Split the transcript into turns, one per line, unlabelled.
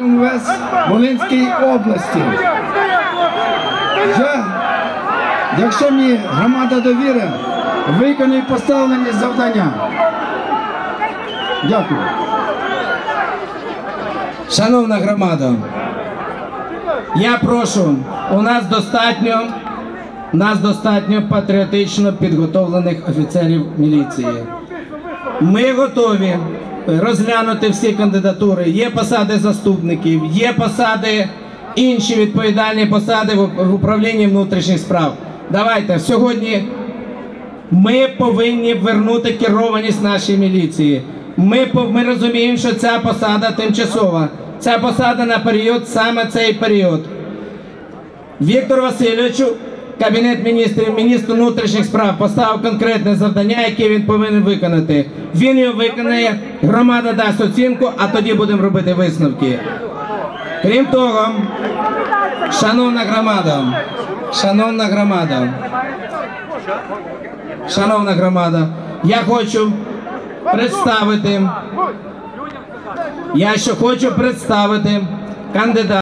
МВС Волинської області. Я, якщо мені громада довіри, виконую поставлені завдання. Дякую.
Шановна громада, я прошу, у нас достатньо, нас достатньо патріотично підготовлених офіцерів міліції. Ми готові розглянути всі кандидатури. Є посади заступників, є посади, інші відповідальні посади в управлінні внутрішніх справ. Давайте сьогодні ми повинні вернути керованість нашій міліції. Ми, ми розуміємо, що ця посада тимчасова. Ця посада на період, саме цей період. Віктор Васильовичу, Кабінет міністрів, міністр внутрішніх справ поставив конкретне завдання, яке він повинен виконати. Він його виконає, громада дасть оцінку, а тоді будемо робити висновки. Крім того, шановна громада, шановна громада, шановна громада, я хочу представити, я ще хочу представити кандидата.